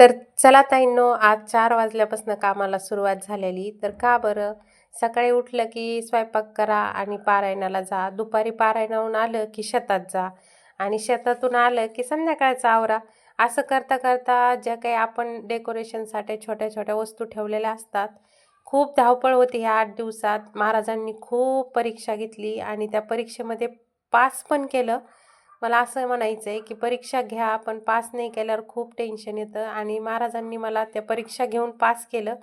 तर चला ताईंनो आज चार वाजल्यापासून कामाला सुरुवात झालेली. तर का बरं? सकाळी उठलं की स्वयंपाक करा आणि पारायणाला जा. दुपारी पारायणाहून आलं की शेतात जा आणि शेतातून आलं की संध्याकाळचा आवरा. असं करता करता ज्या काही आपण डेकोरेशनसाठी छोट्या छोट्या वस्तू ठेवलेल्या असतात खूप धावपळ होती ह्या आठ दिवसात. महाराजांनी खूप परीक्षा घेतली आणि त्या परीक्षेमध्ये पास पण केलं. मला असं म्हणायचं आहे की परीक्षा घ्या पण पास नाही केल्यावर खूप टेन्शन येतं. आणि महाराजांनी मला त्या परीक्षा घेऊन पास केलं.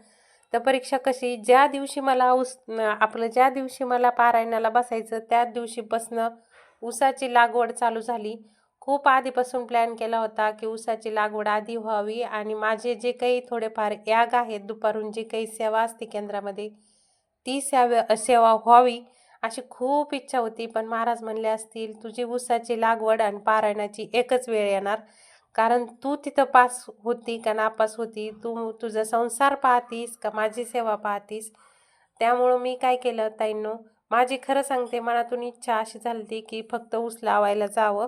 तर परीक्षा कशी? ज्या दिवशी मला उस आपलं ज्या दिवशी मला पारायणाला बसायचं त्याच बसणं ऊसाची लागवड चालू झाली. खूप आधीपासून प्लॅन केला होता की ऊसाची लागवड आधी व्हावी. आणि माझे जे काही थोडेफार याग आहेत दुपारून जी काही सेवा असते केंद्रामध्ये ती सेवा सेवा व्हावी. अशी खूप इच्छा होती पण महाराज म्हणले असतील तुझी ऊसाची लागवड आणि पारायणाची एकच वेळ येणार. कारण तू तिथं पास होती का नापास होती? तू तुझा संसार पाहतीस का? माझी सेवा पाहतीस? त्यामुळं मी काय केलं ताईंनो? माझी खरं सांगते मनातून इच्छा अशी झाली होती की फक्त ऊस लावायला जावं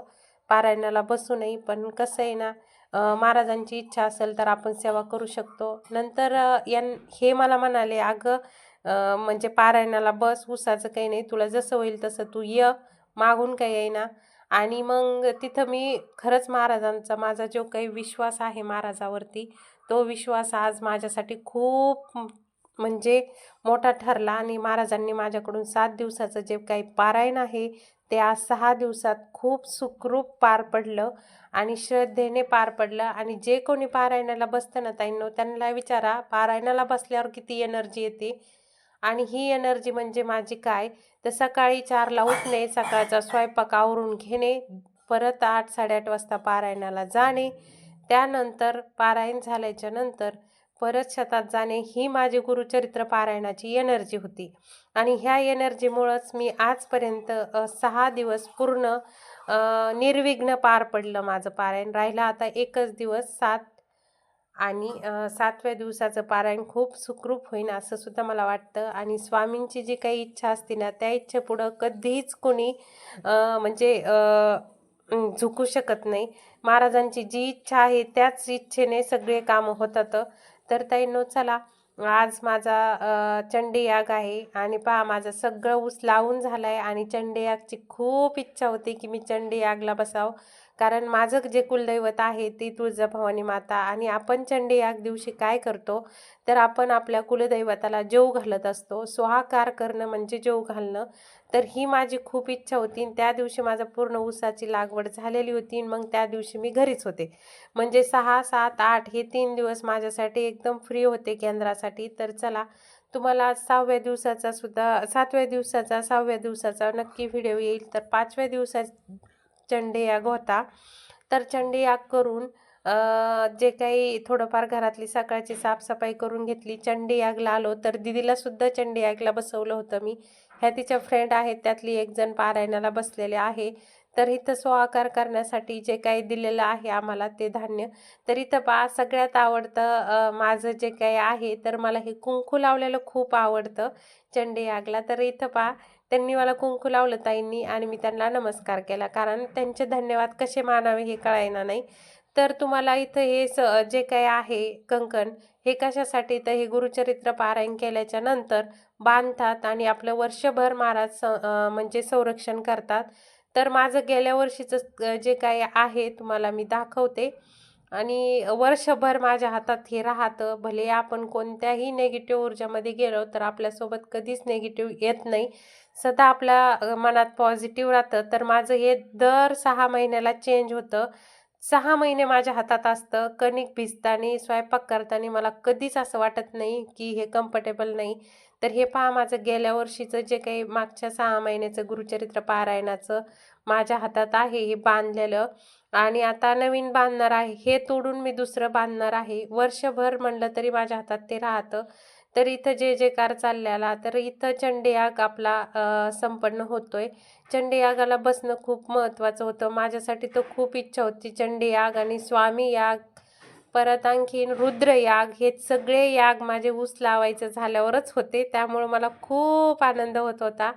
पारायणाला बसू नये. पण कसं आहे ना महाराजांची इच्छा असेल तर आपण सेवा करू शकतो. नंतर यां हे मला म्हणाले अगं म्हणजे पारायणाला बस उसाचं काही नाही तुला जसं होईल तसं तू ये मागून काही येईना. आणि मग तिथं मी खरंच महाराजांचा माझा जो काही विश्वास आहे महाराजावरती तो विश्वास आज माझ्यासाठी खूप म्हणजे मोठा ठरला. आणि महाराजांनी माझ्याकडून सात दिवसाचं जे काही पारायण आहे ते आज सहा दिवसात खूप सुखरूप पार पडलं आणि श्रद्धेने पार पडलं. आणि जे कोणी पारायणाला बसतं ना ताईंनो त्यांना विचारा पारायणाला बसल्यावर किती एनर्जी येते. आणि ही एनर्जी म्हणजे माझी काय? तर सकाळी चारला उठणे सकाळचा स्वयंपाक आवरून घेणे परत आठ साडेआठ वाजता पारायणाला जाणे त्यानंतर पारायण झाल्याच्यानंतर परत शेतात जाणे ही माझी गुरुचरित्र पारायणाची एनर्जी होती. आणि ह्या एनर्जीमुळंच मी आजपर्यंत सहा दिवस पूर्ण निर्विघ्न पार पडलं माझं पारायण. राहिलं आता एकच दिवस सात आणि सातव्या दिवसाचं पारायण खूप सुखरूप होईन असं सुद्धा मला वाटतं. आणि स्वामींची जी काही इच्छा असते ना त्या इच्छेपुढं कधीच कोणी म्हणजे झुकू शकत नाही. महाराजांची जी इच्छा आहे त्याच इच्छेने सगळे कामं होतात. तर ताईंनो चला आज माझा चंडी याग आहे. आणि पहा माझं सगळं ऊस लावून झालं आहे आणि चंडी यागची खूप इच्छा होती की मी चंडी यागला बसावं. कारण माझं जे कुलदैवत आहे ती तुळजाभवानी माता आणि आपण चंडी याग दिवशी काय करतो? तर आपण आपल्या कुलदैवताला जेव घालत असतो. स्वाहाकार करणं म्हणजे जेव घालणं. तर ही माझी खूप इच्छा होती त्या दिवशी माझं पूर्ण ऊसाची लागवड झालेली होती मग त्या दिवशी मी घरीच होते. म्हणजे सहा सात आठ हे तीन दिवस माझ्यासाठी एकदम फ्री होते केंद्रासाठी. तर चला तुम्हाला सहाव्या दिवसाचा सुद्धा सातव्या दिवसाचा सहाव्या दिवसाचा नक्की व्हिडिओ येईल. तर पाचव्या दिवसा चंडीयाग होता. तर चंडीयाग करून जे काही थोडंफार घरातली सकाळची साफसफाई करून घेतली चंडीयागला आलो. तर दिदीला सुद्धा चंडीयागला बसवलं होतं मी. ह्या तिच्या फ्रेंड आहेत त्यातली एक जण पारायणाला बसलेले आहे. तर इथं स्वाकार करण्यासाठी जे काही दिलेलं आहे आम्हाला ते धान्य. तर इथं पा सगळ्यात आवडतं माझं जे काही आहे तर मला हे कुंकू लावलेलं खूप आवडतं चंडीयागला. तर इथं पा त्यांनी मला कुंकू लावलं ताईंनी आणि मी त्यांना नमस्कार केला. कारण त्यांचे धन्यवाद कसे मानावे हे कळायना नाही. तर तुम्हाला इथं हे स जे काय आहे कंकण हे कशासाठी? तर हे गुरुचरित्र पारायण केल्याच्यानंतर बांधतात आणि आपलं वर्षभर महाराज स म्हणजे संरक्षण करतात. तर माझं गेल्या वर्षीचं जे काही आहे तुम्हाला मी दाखवते. आणि वर्षभर माझ्या हातात हे राहतं. भले आपण कोणत्याही नेगेटिव्ह ऊर्जामध्ये गेलो तर आपल्यासोबत कधीच नेगेटिव्ह येत नाही. सदा आपल्या मनात पॉझिटिव्ह राहतं. तर माझं हे दर सहा महिन्याला चेंज होतं. सहा महिने माझ्या हातात असतं. कणिक भिजताना स्वयंपाक करताना मला कधीच असं वाटत नाही की हे कम्फर्टेबल नाही. तर हे पहा माझं गेल्या वर्षीचं जे काही मागच्या सहा महिन्याचं गुरुचरित्र पारायणाचं माझ्या हातात आहे हे बांधलेलं. आणि आता नवीन बांधणार आहे हे तोडून मी दुसरं बांधणार आहे. वर्षभर म्हणलं तरी माझ्या हातात ते राहतं. तर इथं जे जे कार चाललेला तर इथं चंडीयाग आपला संपन्न संपन्न होतोय. चंडीयागाला बसणं खूप महत्त्वाचं होतं. माझ्यासाठी तर खूप इच्छा होती चंडीयाग आणि स्वामी याग परत आणखीन रुद्रयाग हे सगळे याग माझे ऊस लावायचे झाल्यावरच होते. त्यामुळं मला खूप आनंद होत होता.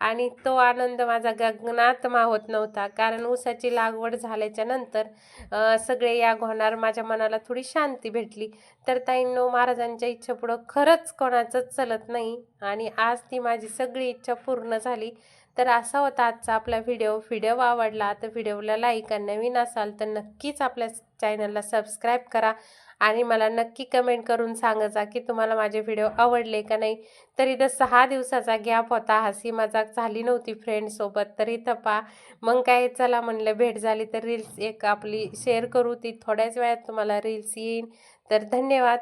आणि तो आनंद माझा गगनात मावत नव्हता. कारण ऊसाची लागवड झाल्याच्यानंतर सगळे याग होणार माझ्या मनाला थोडी शांती भेटली. तर ताईंनो महाराजांच्या इच्छा पुढं खरंच कोणाचंच चलत नाही. आणि आज ती माझी सगळी इच्छा पूर्ण झाली. तर असा होता आजचा आपला व्हिडिओ व्हिडिओ आवडला तर व्हिडिओला लाईक आणि नवीन असाल तर नक्कीच आपल्या चॅनलला सबस्क्राईब करा. आणि मला नक्की कमेंट करून सांगा की तुम्हाला माझे व्हिडिओ आवडले का नाही. तर इथं सहा दिवसाचा गॅप होता. हसी मजाक झाली नव्हती फ्रेंडसोबत तर इथं पा मग काय चला म्हणलं भेट झाली तर रील्स एक आपली शेअर करू. ती थोड्याच वेळात तुम्हाला रील्स येईन. तर धन्यवाद.